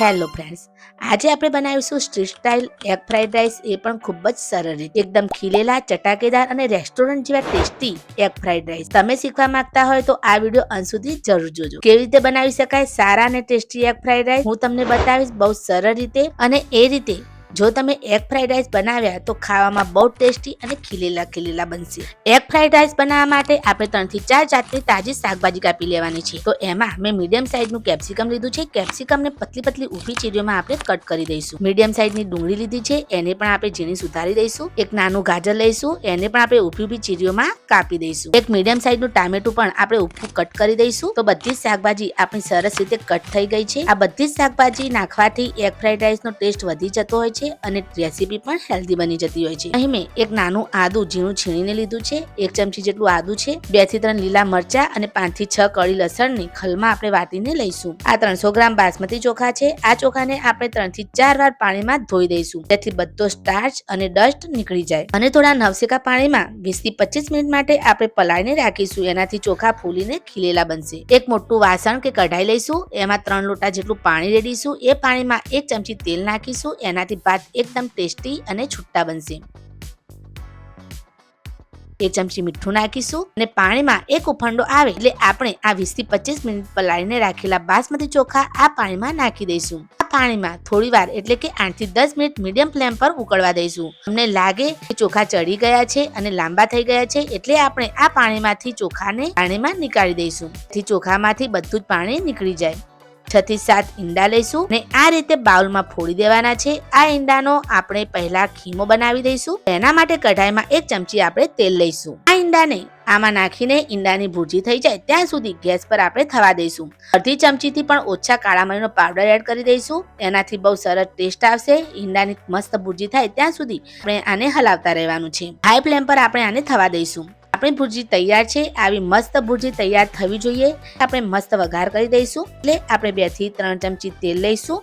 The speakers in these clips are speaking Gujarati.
હેલો ફ્રેન્ડ્સ આજે આપણે બનાવીશું street style egg fried rice એ પણ ખૂબ જ સરળ રીતે, એકદમ ખીલેલા, ચટાકેદાર અને રેસ્ટોરન્ટ જેવા ટેસ્ટી એગ ફ્રાઈડ રાઈસ તમે શીખવા માંગતા હોય તો આ વીડિયો અંત સુધી જરૂર જોજો. કેવી રીતે બનાવી શકાય? સારા અને ટેસ્ટી એગ ફ્રાઈડ રાઈસ હું તમને બતાવીશ બહુ સરળ રીતે અને એ રીતે જો તમે એગ ફ્રાઈડ રાઈસ બનાવ્યા તો ખાવામાં બહુ ટેસ્ટી અને ખીલેલા ખીલેલા બનશે. એગ ફ્રાઈડ રાઈસ બનાવવા માટે આપણે ત્રણથી ચાર જાતની તાજી શાકભાજી કાપી લેવાની છે. તો એમાં મેં મીડિયમ સાઇઝનું કેપ્સિકમ લીધું છે. કેપ્સિકમને પતલી પતલી ઊભી ચીરીઓમાં આપણે કટ કરી દઈશું. મીડિયમ સાઇઝની ડુંગળી લીધી છે. એને પણ આપણે ઝીણી સુધારી દઈશું. એક નાનું ગાજર લઈશું. એને પણ આપણે ઊભી ઊભી ચીરીઓમાં કાપી દઈશું. એક મીડિયમ સાઇઝનું ટામેટું પણ આપણે ઊભું કટ કરી દઈશું. તો બધી જ શાકભાજી આપણી સરસ રીતે કટ થઈ ગઈ છે. આ બધી જ શાકભાજી નાખવાથી એગ ફ્રાઈડ રાઈસનો ટેસ્ટ વધી જતો હોય છે. અને રેસીપી પણ હેલ્ધી બની જતી હોય છે. અહીં મેં એક નાનું આદુ ઝીણું છીણીને લીધું છે. એક ચમચી જેટલું આદુ છે, બેથી ત્રણ લીલા મરચા અને પાંચથી છ કળી લસણની ખલમાં આપણે વાટીને લઈશું. આ ત્રણસો ગ્રામ બાસમતી ચોખા છે. આ ચોખાને આપણે ત્રણથી ચાર વાર પાણીમાં ધોઈ દઈશું. જેથી બધો સ્ટાર્ચ અને ડસ્ટ નીકળી જાય. અને થોડા નવસેકા પાણીમાં વીસથી પચીસ મિનિટ માટે આપણે પલાળીને રાખીશું. એનાથી ચોખા ફૂલીને ખીલેલા બનશે. એક મોટું વાસણ કે કઢાઈ લઈશું. એમાં ત્રણ લોટા જેટલું પાણી રેડીશું. એ પાણીમાં એક ચમચી તેલ નાખીશું. એનાથી ભાત એકદમ ટેસ્ટી અને છૂટા બનશે. એક ચમચી મીઠું નાખીશું અને પાણીમાં એક ઉફંડો આવે એટલે આપણે આ વીસથી પચીસ મિનિટ પલાળીને રાખેલા બાસમતી ચોખા આ પાણીમાં નાખી દઈશું. આ પાણીમાં થોડી વાર એટલે કે આઠથી દસ મિનિટ મીડિયમ ફ્લેમ પર ઉકળવા દઈશું. અમને લાગે કે ચોખા ચડી ગયા છે અને લાંબા થઈ ગયા છે એટલે આપણે આ પાણીમાંથી ચોખાને પાણીમાં નીકાળી દઈશું. થી ચોખામાંથી બધું જ પાણી નીકળી જાય. છ થી સાત ઈંડા લઈશું અને આ રીતે બાઉલમાં ફોડી દેવાના છે. આ ઈંડાનો આપણે પહેલા ખીમો બનાવી દઈશું. એના માટે કઢાઈમાં એક ચમચી આપણે તેલ લઈશું. આ ઈંડાને આમાં નાખીને ઈંડાની ભૂજી થઈ જાય ત્યાં સુધી ગેસ પર આપણે થવા દઈશું. અડધી ચમચીથી પણ ઓછા કાળા મરીનો પાવડર એડ કરી દઈશું. એનાથી બહુ સરસ ટેસ્ટ આવશે. ઈંડાની મસ્ત ભૂજી થાય ત્યાં સુધી આપણે આને હલાવતા રહેવાનું છે. હાઈ ફ્લેમ પર આપણે આને થવા દઈશું. આપણી ભુરજી તૈયાર છે, આવી મસ્ત ભુરજી તૈયાર થવી જોઈએ. આપણે મસ્ત વઘાર કરી દઈશું. એટલે આપણે બેથી ત્રણ ચમચી તેલ લઈશું.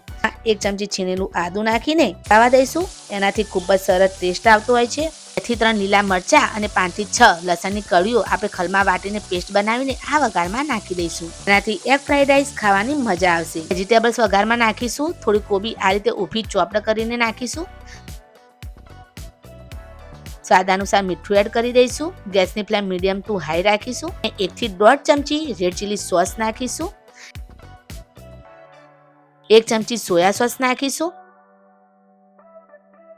એક ચમચી છીણેલું આદુ નાખીને ખાવા દઈશું. એનાથી ખૂબ જ સરસ ટેસ્ટ આવતો હોય છે. બેથી ત્રણ લીલા મરચા અને પાંચથી છ લસણની કળીઓ આપણે ખલમાં વાટીને પેસ્ટ બનાવીને આ વઘારમાં નાખી દઈશું. એનાથી એગ ફ્રાઈડ રાઈસ ખાવાની મજા આવશે. વેજીટેબલ્સ વઘારમાં નાખીશું. થોડી કોબી આ રીતે ઊભી ચોપડ કરીને નાખીશું. સ્વાદ અનુસાર મીઠું એડ કરી દઈશું. ગેસની ફ્લેમ મીડિયમ ટુ હાઈ રાખીશું અને એકથી દોઢ ચમચી રેડ ચીલી સોસ નાખીશું. એક ચમચી સોયા સોસ નાખીશું.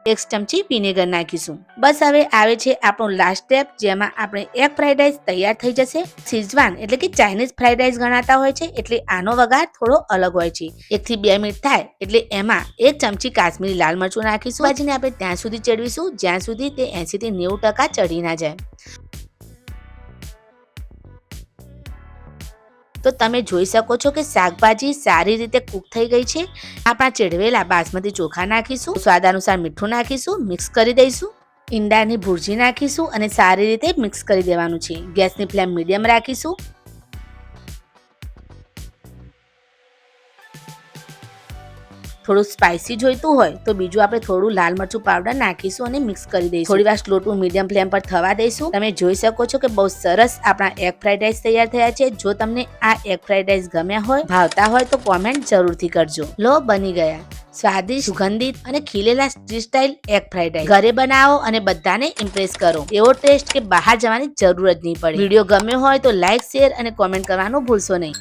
એક ચમચી વિનેગર નાખીશું. બસ હવે આવે છે આપણો લાસ્ટ સ્ટેપ જેમાં આપણે એગ ફ્રાઈડ રાઈસ તૈયાર થઈ જશે. સિઝવાન એટલે કે ચાઇનીઝ ફ્રાઈડ રાઈસ ગણાતા હોય છે, એટલે આનો વઘાર થોડો અલગ હોય છે. એક થી બે મિનિટ થાય, એટલે એમાં એક ચમચી કાશ્મીરી લાલ મરચું નાખીશું. ભાજીને આપણે ત્યાં સુધી ચડવીશું, જ્યાં સુધી તે એસી થી નેવું ટકા ચડી ના જાય. તો તમે જોઈ શકો છો કે શાકભાજી સારી રીતે કૂક થઈ ગઈ છે. આપણા ચેડવેલા બાસમતી ચોખા નાખીશું, સ્વાદ અનુસાર મીઠું નાખીશું, મિક્સ કરી દઈશું. ઈંડાની ભુરજી નાખીશું અને સારી રીતે મિક્સ કરી દેવાનું છે. ગેસની ફ્લેમ મીડિયમ રાખીશું. થોડું સ્પાઇસી જોઈતું હોય તો બીજું આપણે થોડું લાલ મરચું પાવડર નાખીશું અને મિક્સ કરી દઈશું. થોડી વાર સ્લો મીડિયમ ફ્લેમ પર થવા દઈશું. તમે જોઈ શકો છો કે બહુ સરસ આપણા એગ ફ્રાઈડ રાઈસ તૈયાર થયા છે. જો તમને આ એગ ફ્રાઈડ રાઈસ ગમ્યા હોય, ભાવતા હોય તો કોમેન્ટ જરૂરથી કરજો. લો બની ગયા. સ્વાદિષ્ટ, સુગંધિત અને ખીલેલા street style egg fried rice ઘરે બનાવો અને બધાને ઇમ્પ્રેસ કરો. એવો ટેસ્ટ કે બહાર જવાની જરૂર જ નહીં પડે. વીડિયો ગમ્યો હોય તો લાઈક શેર અને કોમેન્ટ કરવાનું ભૂલશો નહીં.